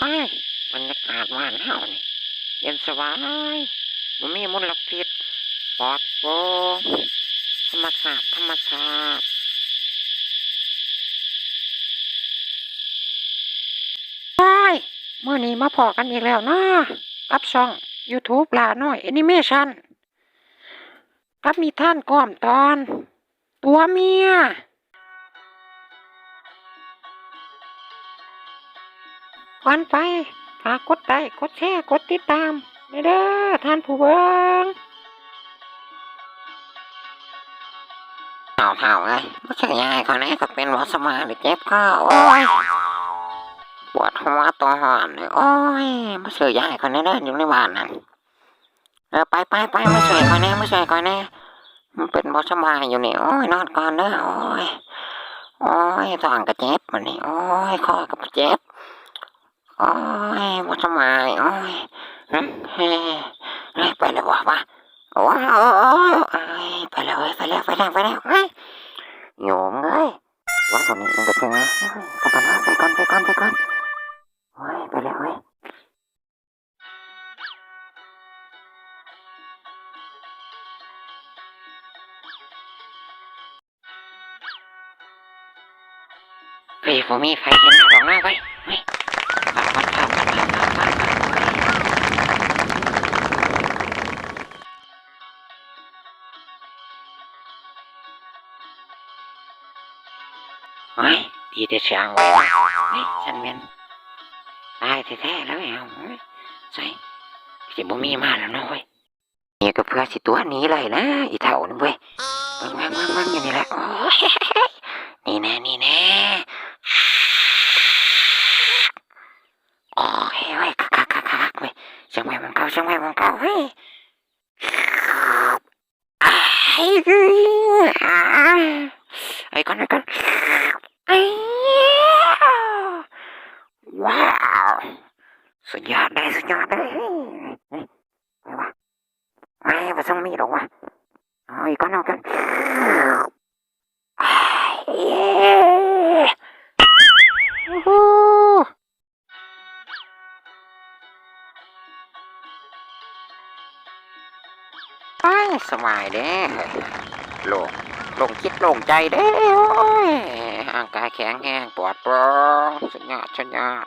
ไอ้ายบรรยากาศบ้านเฮานี่เย็นสบายบ่มีมลพิษปลอดโปร่งธรรมชาติธรรมชาติโอ้ยเมื่อนี้มาพอกันอีกแล้วนะกับช่อง YouTube ลาหน้อยแอนิเมชันกับมีท่านก้อมตอน ตัวเมีย ก่อนไปฝากกดไลค์กดแชร์กดติดตามเด้อท่านผู้เบิงเอาเท่าไงไม่ใช่ยายคนนี้ก็เป็นวัสมาหรือเจ็บก็โอ้ยปวดหัวตัวหอนเลยโอ้ยมาช่วยยายคนนี้เด้ออยู่ในบ้านนั่นเออไปไปไปมาช่วยคนนี้มาช่วยคนนี้มันเป็นวัสมาอยู่นี่โอ้ยนอนก่อนเด้อโอ้ยโอ้ยท้องก็เจ็บมันนี่โอ้ยคอก็เจ็บ โอ้ยว่าทำไมโอ้ยเฮ้ยไปแล้ววะวะโอ้ยโอ้ยไปแล้วเว้ยไปแล้วไปแล้วไปแล้วเฮ้ยโยมเอ้ยว่าตรงนี้มันจะถึงนะเฮ้ยไปก่อนไปก่อนไปก่อนไปก่อนโอ้ยไปแล้วเว้ยเฮ้ยผมมีไฟเห็นหน้าหรอกนะเว้ ยเฮ้ยดีแต่เสียงไว้วะเฮ้ยฉันเป็นตายแท้ๆแล้วไอ้เอาเฮ้ยใส่สิบ่มีมาแล้วเนาะเว้ยนี่ก็เพื่อสิตัวนี้เลยนะอีเถ่านี่เว้ยเบิ่งเบิ่งเบิ่งอย่างนี้แหละโอ้ยนี่แน่นี่แน่โอ้ยเว้ยคักคักคักคักเว้ยเสียงไม้มันเก่าเสียงไม้มันเก่าเว้ยอ้ายไอ้ก่อนไอ้ก่อน เอ้ยว้าว สุดยอดเลยสุดยอดเลยเฮ้ยเฮ้ยไปวะไม่ไปส่งมีดหรอกวะเอาอีกก้อนเอากันเย้ฮู้ฮู้ไปสบายเด้โลงโลงคิดโลงใจเด้โอ้ยร่างกายแข็งแรงปลอดโปร่งสุดยอดสุดยอด